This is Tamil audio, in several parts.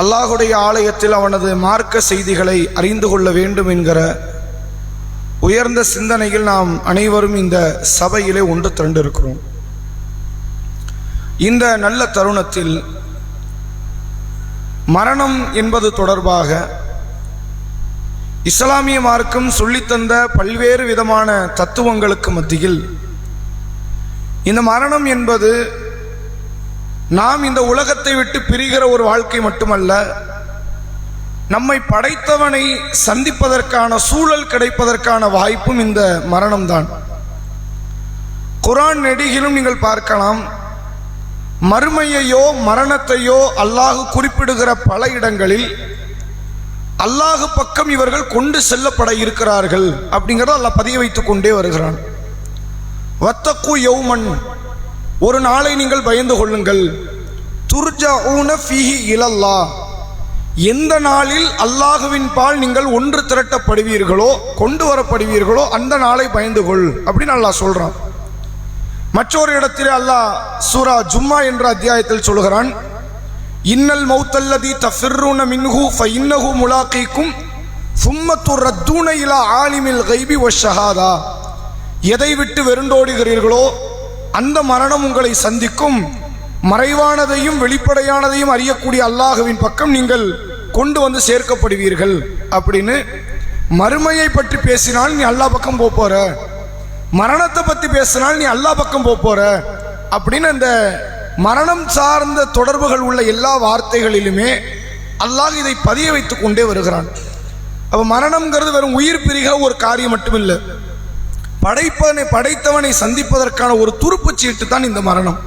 அல்லாஹுடைய ஆலயத்தில் அவனது மார்க்க செய்திகளை அறிந்து கொள்ள வேண்டும் என்கிற உயர்ந்த சிந்தனையில் நாம் அனைவரும் இந்த சபையிலே ஒன்று திரண்டிருக்கிறோம். இந்த நல்ல தருணத்தில் மரணம் என்பது தொடர்பாக இஸ்லாமிய மார்க்கம் சொல்லித்தந்த பல்வேறு விதமான தத்துவங்களுக்கு மத்தியில் இந்த மரணம் என்பது நாம் இந்த உலகத்தை விட்டு பிரிகிற ஒரு வாழ்க்கை மட்டுமல்ல நம்மை படைத்தவனை சந்திப்பதற்கான சூழல் கிடைப்பதற்கான வாய்ப்பும் இந்த மரணம்தான். குரான் நெடுகிலும் நீங்கள் பார்க்கலாம் மறுமையையோ மரணத்தையோ அல்லாஹு குறிப்பிடுகிற பல இடங்களில் அல்லாஹு பக்கம் இவர்கள் கொண்டு செல்லப்பட இருக்கிறார்கள் அப்படிங்கிறத அல்லாஹ் பதிய வைத்துக் கொண்டே வருகிறான். வத்தக்கு யௌமன் ஒரு நாளை நீங்கள் பயந்து கொள்ளுங்கள். துர்ஜஊன ஃபிஹி இலல்லா. எந்த நாளில் அல்லாஹுவின் பால் நீங்கள் ஒன்று திரட்டப்படுவீர்களோ கொண்டு வரப்படுவீர்களோ அந்த நாளை பயந்து கொள் அப்படின்னு அல்லாஹ் சொல்கிறான் மற்றொரு இடத்திலே அல்லாஹ் சூரா ஜும்மா என்ற அத்தியாயத்தில் சொல்கிறான் இன்னல் மௌத்தல்லதி தஃபிர்ரூன மின்ஹு ஃபஇன்னஹு முலாக்கிக்கும் சும்ம ரத்தூன இலா ஆலிமில் கைபி ஒஷஹாதா எதை விட்டு வெருண்டோடுகிறீர்களோ அந்த மரணம் உங்களை சந்திக்கும். மறைவானதையும் வெளிப்படையானதையும் அறியக்கூடிய அல்லாஹுவின் பக்கம் நீங்கள் கொண்டு வந்து சேர்க்கப்படுவீர்கள். அப்படின்னு மறுமையை பற்றி பேசினால் நீ அல்லாஹ் பக்கம் போற. மரணத்தை பற்றி பேசினால் நீ அல்லாஹ் பக்கம் போற. அப்படின்னு அந்த மரணம் சார்ந்த தொடர்புகள் உள்ள எல்லா வார்த்தைகளிலுமே அல்லாஹ் இதை பதிய வைத்துக் கொண்டே வருகிறான். அப்ப மரணம்ங்கிறது வெறும் உயிர் பிரிகிற ஒரு காரியம் மட்டுமில்லை. படைப்பவனை படைத்தவனை சந்திப்பதற்கான ஒரு துருப்புச் சீட்டு தான் இந்த மரணம்.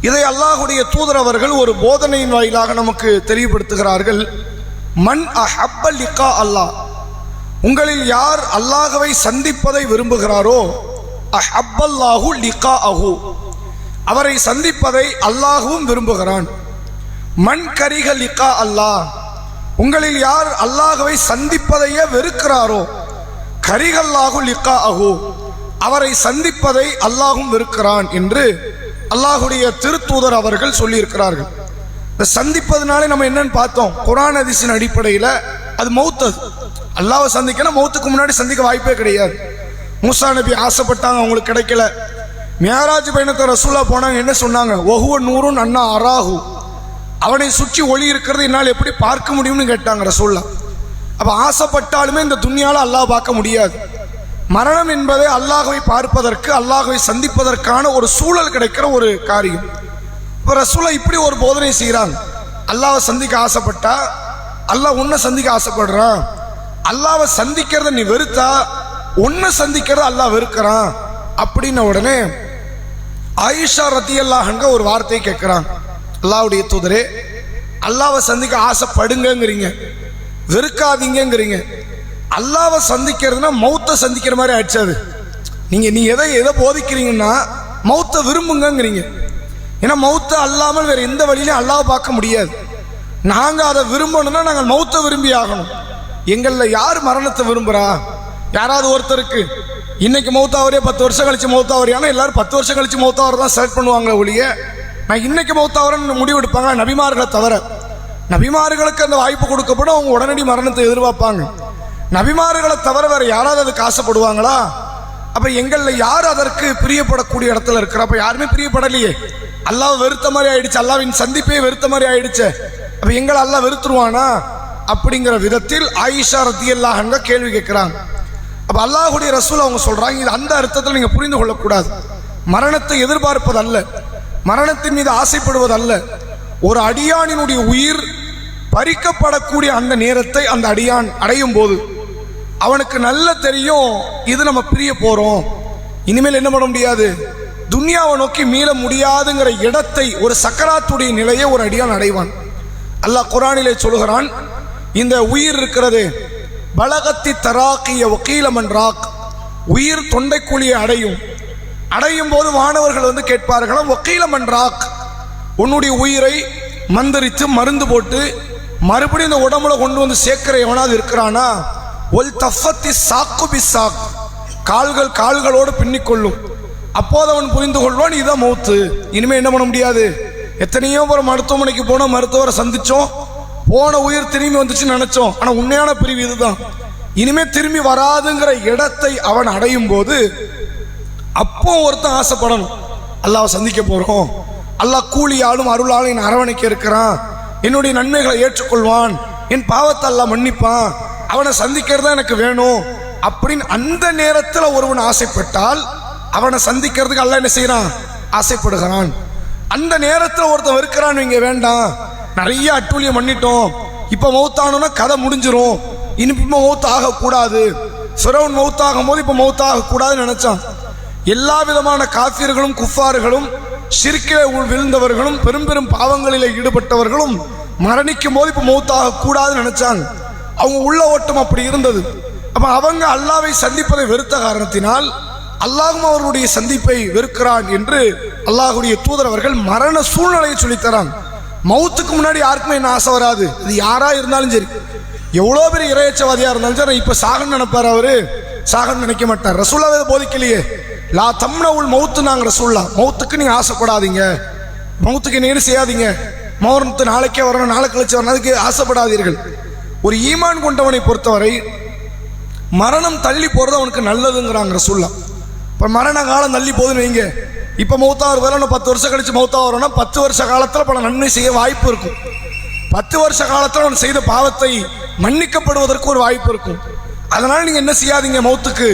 இதை அல்லாஹுடைய தூதர் அவர்கள் ஒரு போதனையின் வாயிலாக நமக்கு தெளிவுபடுத்துகிறார்கள். மண் அஹப்பல் இக்கா அல்லாஹ். உங்களில் யார் அல்லாஹவை சந்திப்பதை விரும்புகிறாரோ அஹப்பல்லாஹு லிகா அஹு. அவரை சந்திப்பதை அல்லாஹுவும் விரும்புகிறான். மண் கரிக லிகா அல்லாஹ். உங்களில் யார் அல்லாஹவை சந்திப்பதையே வெறுக்கிறாரோ கரிகல்லாஹு லிக்கா அகு அவரை சந்திப்பதை அல்லாஹும் இருக்கிறான் என்று அல்லாஹுடைய திருத்தூதர் அவர்கள் சொல்லியிருக்கிறார்கள். இந்த சந்திப்பதுனாலே நம்ம என்னன்னு பார்த்தோம். குரான் அதிசின் அடிப்படையில் அது மௌத்தது அல்லாவை சந்திக்கணும் மௌத்துக்கு முன்னாடி சந்திக்க வாய்ப்பே கிடையாது. மூசா நபி ஆசைப்பட்டாங்க அவங்களுக்கு கிடைக்கல. மேராஜ் பயணத்தை ரசூலா போனாங்க என்ன சொன்னாங்க? ஒஹுவ நூறும் அண்ணா அராஹு. அவனை சுற்றி ஒளி இருக்கிறது என்னால் எப்படி பார்க்க முடியும்னு கேட்டாங்க ரசூல்லா. அப்போ ஆசைப்பட்டாலுமே இந்த துன்யாவில் அல்லாஹ் பார்க்க முடியாது. மரணம் என்பதே அல்லாஹுவை பார்ப்பதற்கு அல்லாஹுவை சந்திப்பதற்கான ஒரு சூழல் கிடைக்கிற ஒரு காரியம். இப்போ ரசூலா இப்படி ஒரு போதனை செய்கிறாங்க அல்லாவை சந்திக்க ஆசைப்பட்டா அல்லாஹ் உன்னை சந்திக்க ஆசைப்படுறான். அல்லாவை சந்திக்கிறத நீ வெறுத்தா உன்னை சந்திக்கிறத அல்லாஹ் வெறுக்கிறான். அப்படின்ன உடனே ஆயிஷா ரத்தி அல்லாஹங்க ஒரு வார்த்தையை கேட்குறான். அல்லாவுடைய தூதரே அல்லாவை சந்திக்க ஆசைப்படுங்கிறீங்க வெறுக்காதீங்கிறீங்க அல்லாவை சந்திக்கிறதுனா மௌத்தை சந்திக்கிற மாதிரி ஆயிடுச்சு அது. நீங்கள் நீ எதை எதை போதிக்கிறீங்கன்னா மௌத்தை விரும்புங்கங்கிறீங்க. ஏன்னா மௌத்தை அல்லாமல் வேற எந்த வழியிலையும் அல்லாவை பார்க்க முடியாது. நாங்கள் அதை விரும்பணும்னா நாங்கள் மௌத்தை விரும்பி ஆகணும். எங்களில் யார் மரணத்தை விரும்புகிறா யாராவது ஒருத்தருக்கு இன்னைக்கு மௌத்தாவரே பத்து வருஷம் கழிச்சு மௌத்தாவரியானா எல்லாரும் பத்து வருஷம் கழிச்சு மௌத்தாவரை தான் செலக்ட் பண்ணுவாங்களே ஒழிய நான் இன்னைக்கு மௌத்தாவரன்னு முடிவு எடுப்பாங்க நபிமார்களை தவிர. நபிமார்களுக்கு அந்த வாய்ப்பு கொடுக்கப்படும். அவங்க உடனடி மரணத்தை எதிர்பார்ப்பாங்க. நபிமார்களை தவிர வேற யாராவது அதுக்கு ஆசைப்படுவாங்களா? அப்ப எங்களில் யார் அதற்கு பிரியப்படக்கூடிய இடத்துல இருக்கிற? அப்ப யாருமே பிரியப்படலையே. அல்லாஹ் வெறுத்த மாதிரி ஆயிடுச்சு. அல்லாவின் சந்திப்பே வெறுத்த மாதிரி ஆயிடுச்சு. அப்ப எங்களை அல்லாஹ் வெறுத்துருவானா? அப்படிங்கிற விதத்தில் ஆயிஷா ரத்தி அல்லாஹங்க கேள்வி கேட்கிறாங்க. அப்ப அல்லாஹுடைய ரசூல் அவங்க சொல்றாங்க இது அந்த அர்த்தத்தில் நீங்க புரிந்து கொள்ளக்கூடாது. மரணத்தை எதிர்பார்ப்பது அல்ல மரணத்தின் மீது ஆசைப்படுவது அல்ல ஒரு அடியானினுடைய உயிர் பறிக்கப்படக்கூடிய அந்த நேரத்தை அந்த அடியான் அடையும் போது அவனுக்கு நல்ல தெரியும் இது நம்ம பிரிய போறோம். இனிமேல் என்ன பண்ண முடியாது? துன்யாவை நோக்கி மீள முடியாதுங்கிற இடத்தை ஒரு சக்கராத்துடைய நிலையை ஒரு அடியான் அடைவான். அல்லாஹ் குரானிலே சொல்கிறான் இந்த உயிர் இருக்கிறது பலகத்தி தராக்கிய வக்கீலமன் ராக் உயிர் தொண்டைக்குழியை அடையும். அடையும் போது மாணவர்கள் வந்து கேட்பார்களாம் வக்கீலமன் ராக் உன்னுடைய உயிரை மந்திரித்து மருந்து போட்டு மறுபடியும் இந்த உடம்புல கொண்டு வந்து சேர்க்கிற எவனாவது இருக்கிறானா? ஒல் தஃபத்தி சாக்கு பி சாக். கால்கள் கால்களோடு பின்னிக்கொள்ளும். அப்போது அவன் புரிந்து கொள்வான் இதான் மௌத்து. இனிமேல் என்ன பண்ண முடியாது? எத்தனையோ ஒரு மருத்துவமனைக்கு போனோம் மருத்துவரை சந்திச்சோம். போன உயிர் திரும்பி வந்துச்சுன்னு நினைச்சோம். ஆனால் உண்மையான பிரிவு இதுதான். இனிமே திரும்பி வராதுங்கிற இடத்தை அவன் அடையும் போது அப்போ ஒருத்தன் ஆசைப்படணும். அல்லாவை சந்திக்க போறோம். அல்லாஹ் கூலியாலும் அருளாலும் என் அரவணைக்க இருக்கிறான். என்னுடைய நன்மைகளை ஏற்றுக்கொள்வான். என் பாவத்தை அல்லாஹ் மன்னிப்பான். அவனை சந்திக்கிறது தான் எனக்கு வேணும். அப்படின்னு அந்த நேரத்தில் ஒருவன் ஆசைப்பட்டால் அவனை சந்திக்கிறதுக்கு அல்ல என்ன செய்யறான் ஆசைப்படுகிறான். அந்த நேரத்தில் ஒருத்தன் இருக்கிறான் இங்க வேண்டாம். நிறைய அட்டூழியம் பண்ணிட்டோம். இப்ப மௌத்தானோன்னா கதை முடிஞ்சிரும். இனிப்பு மௌத் ஆகக்கூடாது சிறவன் மௌத்தாகும் போது இப்ப மௌத்தாக ஆகக்கூடாதுன்னு நினைச்சான். எல்லா விதமான காஃபியர்களும் குஃபார்களும் ஷிர்கிலே உள் விழுந்தவர்களும் பெரும் பெரும் பாவங்களிலே ஈடுபட்டவர்களும் மரணிக்கும் போது இப்போ மௌத்தாக கூடாதுன்னு நினைச்சாங்க. அவங்க உள்ள ஓட்டம் அப்படி இருந்தது. அப்போ அவங்க அல்லாவை சந்திப்பதை வெறுத்த காரணத்தினால் அல்லாஹும் அவர்களுடைய சந்திப்பை வெறுக்கிறான் என்று அல்லாஹுடைய தூதரவர்கள் மரண சூழ்நிலையை சொல்லித்தராங்க. மௌத்துக்கு முன்னாடி யாருக்குமே என்ன ஆசை வராது. அது யாரா இருந்தாலும் சரி. எவ்வளோ பெரிய இறையச்சவாதியாக இருந்தாலும் சரி இப்போ சாகன் நினைப்பார் அவரு. சாகன் நினைக்க மாட்டார். ரசூலாவே போதிக்கலையே. லா தம்ன உள் மௌத்து நாங்கள் சொல்லலாம் மௌத்துக்கு நீங்கள் ஆசைப்படாதீங்க மௌத்துக்கு நீங்கள் செய்யாதீங்க. மௌனத்து நாளைக்கே வரணும் நாளை கழிச்சு வரணும் அதுக்கு ஆசைப்படாதீர்கள். ஒரு ஈமான் கொண்டவனை பொறுத்தவரை மரணம் தள்ளி போகிறது அவனுக்கு நல்லதுங்கிறாங்க ரசூல்லா இப்போ மரண காலம் தள்ளி போகுதுன்னு வைங்க. இப்போ மௌத்தாவர் வரணும் பத்து வருஷம் கழிச்சு மௌத்தா வரணும் பத்து வருஷ காலத்தில் பல நன்மை செய்ய வாய்ப்பு இருக்கும். பத்து வருஷ காலத்தில் அவன் செய்த பாவத்தை மன்னிக்கப்படுவதற்கு ஒரு வாய்ப்பு இருக்கும். அதனால் நீங்கள் என்ன செய்யாதீங்க மௌத்துக்கு?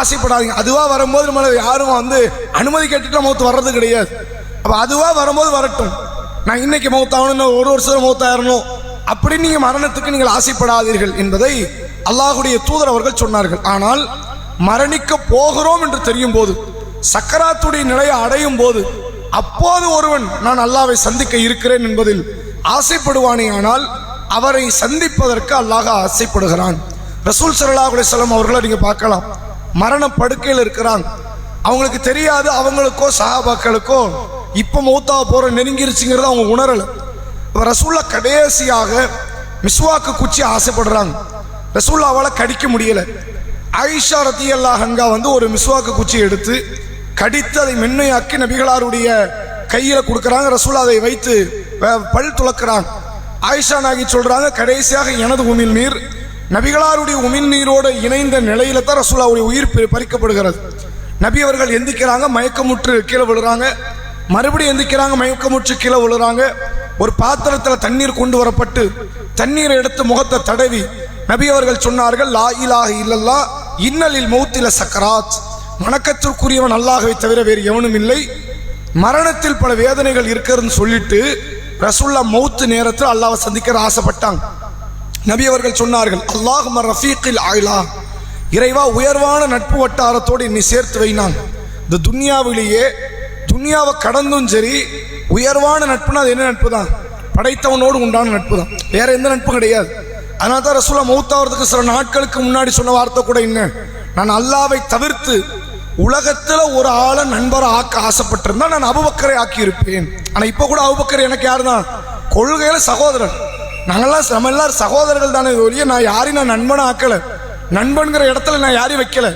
ஆசைப்படாதீங்க. அதுவா வரும்போது நம்மள யாரும் வந்து அனுமதி கேட்டுட்டு மௌத்து வர்றது கிடையாது. அப்ப அதுவா வரும்போது வரட்டும். நான் இன்னைக்கு மௌத்தாகணும் ஒரு வருஷம் மௌத்தாயிரணும். அப்படி நீங்க மரணத்துக்கு நீங்கள் ஆசைப்படாதீர்கள் என்பதை அல்லாஹுடைய தூதர் அவர்கள் சொன்னார்கள். ஆனால் மரணிக்க போகிறோம் என்று தெரியும் போது சக்கராத்துடைய நிலையை அடையும் போது அப்போது ஒருவன் நான் அல்லாவை சந்திக்க இருக்கிறேன் என்பதில் ஆசைப்படுவானே ஆனால் அவரை சந்திப்பதற்கு அல்லாஹ் ஆசைப்படுகிறான். ரசூல் சரலாஹுலே செல்லம் அவர்களை நீங்க பார்க்கலாம். மரண படுக்கையில் இருக்கிறாங்க அவங்களுக்கு தெரியாது அவங்களுக்கோ சஹாபாக்களுக்கோ இப்ப மௌத்தா போற நெருங்கிருச்சுங்கிறத அவங்க உணரல. இப்ப ரசூல்லா கடைசியாக மிஸ்வாக்கு குச்சி ஆசைப்படுறாங்க. ரசூல்லாவால் கடிக்க முடியல. ஆயிஷா ரத்தியல்லா ஹங்கா வந்து ஒரு மிஸ்வாக்கு குச்சி எடுத்து கடித்து அதை மென்மையாக்கி நபிகளாருடைய கையில கொடுக்கறாங்க. ரசூலா அதை வைத்து பல் துளக்குறாங்க. ஆயிஷா நாகி சொல்றாங்க கடைசியாக எனது உமிழ் நீர் நபிகளாருடைய உமிழ்நீரோடு இணைந்த நிலையில தான் ரசூலாவுடைய உயிர் பறிக்கப்படுகிறது. நபி அவர்கள் எந்திக்கிறாங்க மயக்கமுற்று கீழே விழுறாங்க. மறுபடியும் எந்திக்கிறாங்க மயக்கமுற்று கீழே விழுறாங்க. ஒரு பாத்திரத்தில் தண்ணீர் கொண்டு வரப்பட்டு தண்ணீரை எடுத்து முகத்தை தடவி நபி அவர்கள் சொன்னார்கள் லா இலாக இல்லல்லா இன்னலில் மௌத்தில சக்கராத். வணக்கத்திற்குரியவன் அல்லாஹ்வை தவிர வேறு எவனும் இல்லை. மரணத்தில் பல வேதனைகள் இருக்கிறதுன்னு சொல்லிட்டு ரசுல்லா மௌத்து நேரத்தில் அல்லாவை சந்திக்கிற ஆசைப்பட்டாங்க. நபி அவர்கள் சொன்னார்கள் அல்லாஹும ரஃபீக்கில் ஆயிலா இறைவா உயர்வான நட்பு வட்டாரத்தோடு என்னை சேர்த்து வைனான். இந்த துன்யாவிலேயே துன்யாவை கடந்தும் சரி உயர்வான நட்புனா அது என்ன நட்பு தான் படைத்தவனோடு உண்டான நட்பு தான் வேற எந்த நட்பும் கிடையாது. அதனால தான் ரசூலா மௌத்தாவதுக்கு சில நாட்களுக்கு முன்னாடி சொன்ன வார்த்தை கூட என்ன? நான் அல்லாவை தவிர்த்து உலகத்தில் ஒரு ஆளை நண்பரை ஆக்க ஆசைப்பட்டிருந்தா நான் அபுபக்கரை ஆக்கியிருப்பேன். ஆனால் இப்போ கூட அபுபக்கர் எனக்கு யார் தான் கொள்கையில் சகோதரன் நாங்கெல்லாம் நம்ம எல்லாரும் சகோதரர்கள் தானே. ஒழிய நான் யாரையும் நான் நண்பனை ஆக்கல நண்பன்கிற இடத்துல நான் யாரையும் வைக்கல.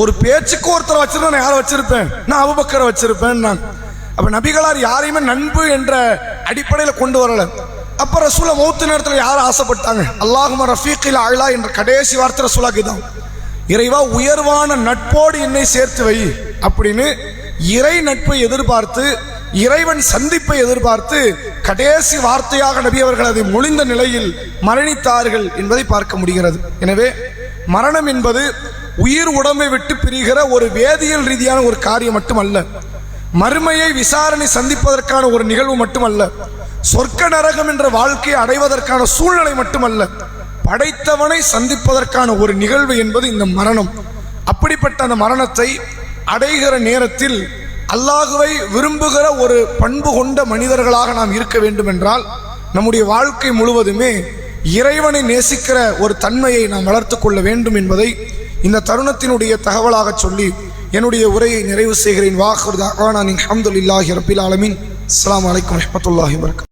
ஒரு பேச்சுக்கு ஒருத்தரை வச்சிருந்தா நான் யாரை வச்சிருப்பேன்? நான் அபுபக்கரை வச்சிருப்பேன் நான். அப்ப நபிகளார் யாரையுமே நண்பு என்ற அடிப்படையில் கொண்டு வரல. அப்ப ரசூல மௌத்து நேரத்தில் யார் ஆசைப்பட்டாங்க? அல்லாஹும ரஃபீக்கில் ஆயிலா என்ற கடைசி வார்த்தை ரசூலாக்கு தான் இறைவா உயர்வான நட்போடு என்னை சேர்த்து வை அப்படின்னு இறை நட்பை எதிர்பார்த்து இறைவன் சந்திப்பை எதிர்பார்த்து கடைசி வார்த்தையாக நபி அவர்கள் அதை மொழிந்த நிலையில் மரணித்தார்கள் என்பதை பார்க்க முடிகிறது. எனவே மரணம் என்பது உயிர் உடம்பை விட்டு பிரிகிற ஒரு வேதியியல் ரீதியான ஒரு காரியம் மட்டுமல்ல. மறுமையை விசாரணை சந்திப்பதற்கான ஒரு நிகழ்வு மட்டுமல்ல. சொர்க்க நரகம் என்ற வாழ்க்கையை அடைவதற்கான சூழ்நிலை மட்டுமல்ல. படைத்தவனை சந்திப்பதற்கான ஒரு நிகழ்வு என்பது இந்த மரணம். அப்படிப்பட்ட அந்த மரணத்தை அடைகிற நேரத்தில் அல்லாஹுவை விரும்புகிற ஒரு பண்பு கொண்ட மனிதர்களாக நாம் இருக்க வேண்டும் என்றால் நம்முடைய வாழ்க்கை முழுவதுமே இறைவனை நேசிக்கிற ஒரு தன்மையை நாம் வளர்த்து கொள்ள வேண்டும் என்பதை இந்த தருணத்தினுடைய தகவலாக சொல்லி என்னுடைய உரையை நிறைவு செய்கிறேன். வாஹர் தாவானா அஹமதுல்லாஹி ரபில் ஆலமின். அஸ்லாம் வலைக்கம் வரமத்துல்லாஹி வரகம்